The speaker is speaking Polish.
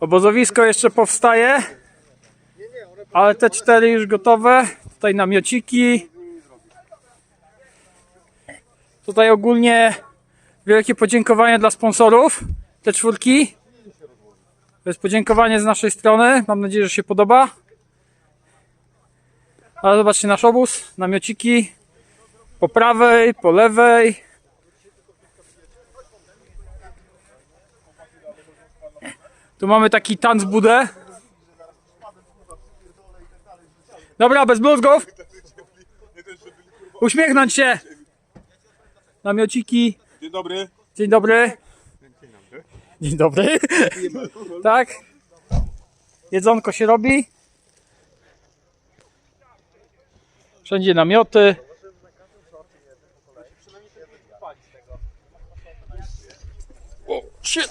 Obozowisko jeszcze powstaje, ale te cztery już gotowe. Tutaj namiociki. Tutaj ogólnie wielkie podziękowanie dla sponsorów. Te czwórki. To jest podziękowanie z naszej strony. Mam nadzieję, że się podoba. Ale zobaczcie nasz obóz, namiociki po prawej, po lewej. Tu mamy taki tanc budę. Dobra, bez bluzgów. Uśmiechnąć się. Namiociki. Dzień dobry. Dzień dobry. Dzień dobry. Tak. Jedzonko się robi. Wszędzie namioty. O, shit.